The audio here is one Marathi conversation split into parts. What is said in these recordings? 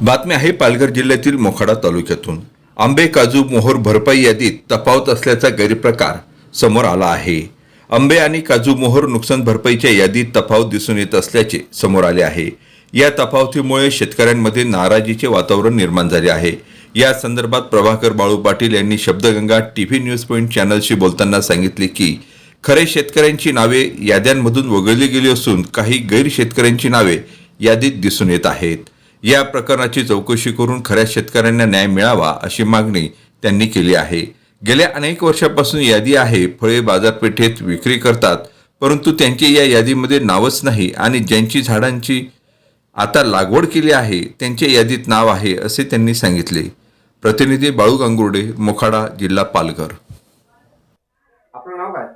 बातमी आहे पालघर जिल्ह्यातील मोखाडा तालुक्यातून. आंबे काजू मोहर भरपाई यादीत तफावत असल्याचा गैरप्रकार समोर आला आहे. आंबे आणि काजू मोहर नुकसान भरपाईच्या यादीत तफावत दिसून येत असल्याचे समोर आले आहे. या तफावतीमुळे शेतकऱ्यांमध्ये नाराजीचे वातावरण निर्माण झाले आहे. या संदर्भात प्रभाकर बाळू पाटील यांनी शब्दगंगा टीव्ही न्यूज पॉईंट चॅनलशी बोलताना सांगितले की खरे शेतकऱ्यांची नावे याद्यांमधून वगळली गेली असून काही गैर शेतकऱ्यांची नावे यादीत दिसून येत आहेत. या प्रकरणाची चौकशी करून खऱ्या शेतकऱ्यांना न्याय मिळावा अशी मागणी त्यांनी केली आहे. गेल्या अनेक वर्षापासून यादी आहे फळे बाजारपेठेत विक्री करतात परंतु त्यांची या यादीमध्ये नावच नाही आणि ज्यांची झाडांची आता लागवड केली आहे त्यांच्या यादीत नाव आहे असे त्यांनी सांगितले. प्रतिनिधी बाळू गांगुर्डे मोखाडा जिल्हा पालघर आपलं नाव काय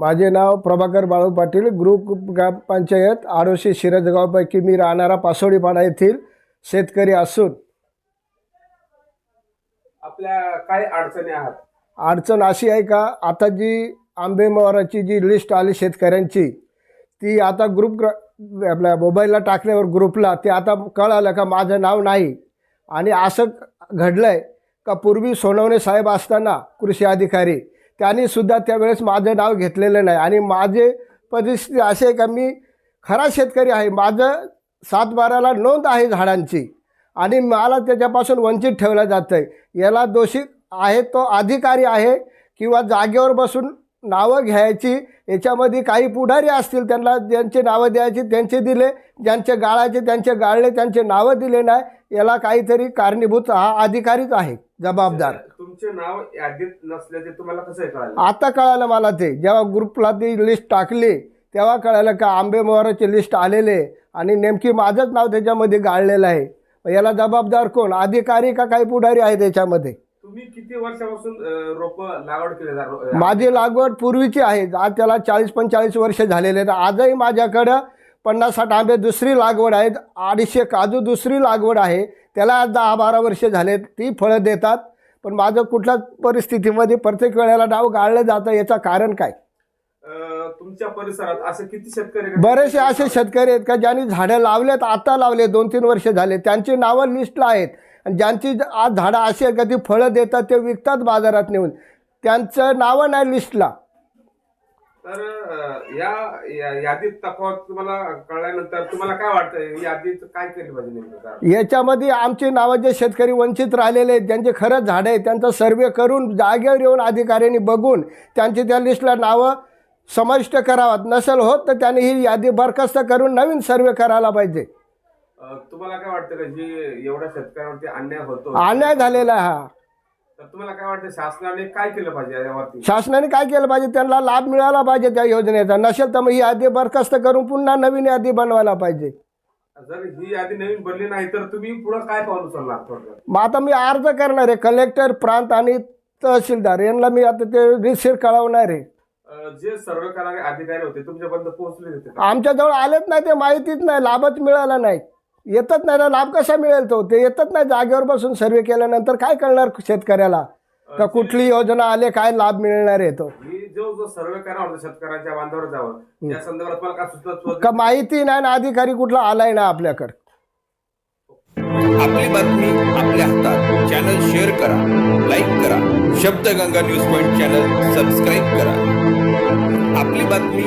माझे नाव प्रभाकर बाळू पाटील ग्रुप ग्रामपंचायत आडोशी शिरजगावपैकी मी राहणारा पासोडीपाडा येथील शेतकरी असून. आपल्या काय अडचणी आहात? अडचण अशी आहे का आता जी आंबे मोहराची जी लिस्ट आली शेतकऱ्यांची ती आता ग्रुप ग्र आपल्या मोबाईलला टाकल्यावर ग्रुपला ते आता कळालं का माझं नाव नाही. आणि असं घडलं आहे का पूर्वी सोनवणे साहेब असताना कृषी अधिकारी त्यांनी सुद्धा त्यावेळेस माझं नाव घेतलेलं नाही. आणि माझे परिस्थिती असे आहे का मी खरा शेतकरी आहे. माझं सातबाराला नोंद आहे झाडांची. आणि मला त्याच्यापासून वंचित ठेवलं जातं आहे याला दोषी आहे तो अधिकारी आहे किंवा जागेवर बसून नावं घ्यायची याच्यामध्ये काही पुढारी असतील त्यांना ज्यांचे नावं द्यायची त्यांचे दिले ज्यांचे गाळायचे त्यांचे गाळले त्यांचे नावं दिले नाही याला काहीतरी कारणीभूत हा अधिकारीच आहे जबाबदार. तुमचे नाव यादीत नसल्याचे तुम्हाला कसं कळालं? आता कळालं मला ते. जेव्हा ग्रुपला ती लिस्ट टाकली तेव्हा कळालं का आंबे मोहराची लिस्ट आलेले आणि नेमकी माझंच नाव त्याच्यामध्ये गाळलेलं आहे. मग याला जबाबदार कोण? अधिकारी का काही पुढारी आहे त्याच्यामध्ये? तुम्ही किती वर्षापासून रोप लागवड केले जा- माझी लागवड पूर्वीची आहे. आज त्याला चाळीस पंचेचाळीस वर्ष झालेले आहेत. आजही माझ्याकडं पन्नास साठ आंबे दुसरी लागवड आहेत. अडीचशे काजू दुसरी लागवड आहे. त्याला आज दहा बारा वर्ष झालेत. ती फळं देतात. पण माझं कुठल्याच परिस्थितीमध्ये प्रत्येक वेळेला नाव गाळलं जातं याचं कारण काय? तुमच्या परिसरात असे किती शेतकरी? बरेचसे असे शेतकरी आहेत का ज्यांनी झाडं लावलेत आता लावले दोन तीन वर्ष झाले त्यांची नावं लिस्टला आहेत. आणि ज्यांची आज झाडं अशी आहेत का ती फळं देतात ते विकतात बाजारात नेऊन. त्यांचं नावं नाही लिस्टला तर या यादीत तफावत तुम्हाला कळल्यानंतर तुम्हाला काय वाटतं यादीत काय केलं पाहिजे नेमकं? याच्यामध्ये आमचे नावं जे शेतकरी वंचित राहिलेले आहेत ज्यांचे खरंच झाडं आहेत. त्यांचा सर्वे करून जागेवर येऊन अधिकाऱ्यांनी बघून त्यांची त्या लिस्टला नावं समाविष्ट करावात नसेल होत तर त्यांनी ही यादी बरखास्त करून नवीन सर्वे करायला पाहिजे. तुम्हाला काय वाटतं का? जी एवढ्या शेतकऱ्यांवरती अन्याय होतो. अन्याय झालेला आहे हा. तर तुम्हाला काय वाटतं शासनाने काय केलं पाहिजे यावरती? शासनाने काय केलं पाहिजे? त्यांना लाभ मिळाला पाहिजे त्या योजनेचा. नसेल तर मग ही यादी बरखास्त करून पुन्हा नवीन यादी बनवायला पाहिजे. जर ही यादी नवीन बनली नाही तर तुम्ही पुढे काय पाऊल उचलणार थोडक्यात? मग आता मी अर्ज करणार आहे कलेक्टर प्रांत आणि तहसीलदार. यांना मी आता ते रिसिर कळवणार आहे. अं, जे सर्वे करणारे अधिकारी होते तुमच्यापर्यंत पोहोचले होते का? आमच्याजवळ आलेच नाही ते माहितीच नाही लाभच मिळाला नाही. येतच नाही ना लाभ कसा मिळेल तो? ते येतच नाही जागेवर बसून सर्वे केल्यानंतर काय कळणार शेतकऱ्याला? का कुठली योजना आले काय लाभ मिळणार आहे तो? ही जो जो सर्वे करणार होता शेतकऱ्यांच्या बांधावर जावं या संदर्भात मला काय सुचत का माहिती नाही ना अधिकारी कुठला आलाय ना आपल्याकडे? आपली बातमी आपल्या हातात. चॅनल शेअर करा लाईक करा. Shabdganga news point channel subscribe करा. आपली बातमी